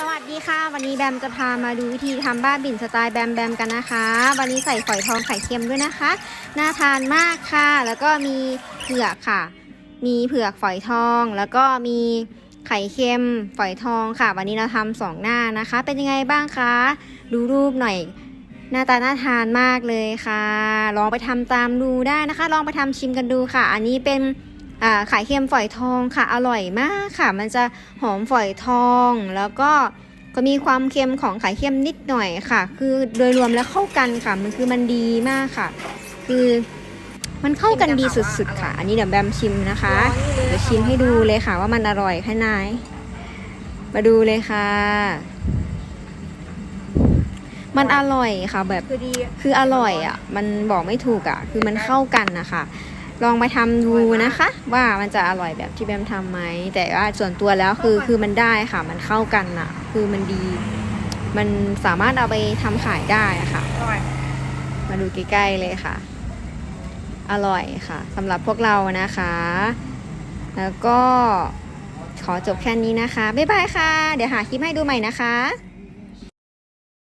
สวัสดีค่ะ วันนี้แบมจะพามาดูวิธีทำบ้าบิ่นสไตล์แบมแบมกันนะคะ วันนี้ใส่ฝอยทองไข่เค็มด้วยนะคะ น่าทานมากค่ะ แล้วก็มีเผือกค่ะ มีเผือกฝอยทอง แล้วก็มีไข่เค็มฝอยทองค่ะ วันนี้เราทำสองหน้านะคะ เป็นยังไงบ้างคะ ดูรูปหน่อย หน้าตาน่าทานมากเลยค่ะ ลองไปทำตามดูได้นะคะ ลองไปทำชิมกันดูค่ะ อันนี้เป็น อ่าไข่เค็มฝอยทองค่ะอร่อยมากค่ะ มันจะหอมฝอยทอง แล้วก็ก็มีความเค็มของไข่เค็มนิดหน่อยค่ะ คือโดยรวมแล้วเข้ากันค่ะ มันคือมันดีมากค่ะ คือมันเข้ากันดีสุดๆค่ะ อันนี้เดี๋ยวแบมชิมนะคะ เดี๋ยวชิมให้ดูเลยค่ะ ว่ามันอร่อยแค่ไหนมาดูเลยค่ะ มันอร่อยค่ะ แบบคือดีคืออร่อยอะ มันบอกไม่ถูกอะ คือมันเข้ากันนะคะ ลองไปทำดูนะคะ ว่ามันจะอร่อยแบบที่แบมทำไหมแต่ว่าส่วนตัวแล้วคือคือมันได้ค่ะ มันเข้ากันอะคือมันดี มันสามารถเอาไปทำขายได้อะค่ะ อร่อย มาดูใกล้ๆเลยค่ะ อร่อยค่ะสำหรับพวกเรานะคะ แล้วก็ขอจบแค่นี้นะคะ บ๊ายบายค่ะ เดี๋ยวหาคลิปให้ดูใหม่นะคะ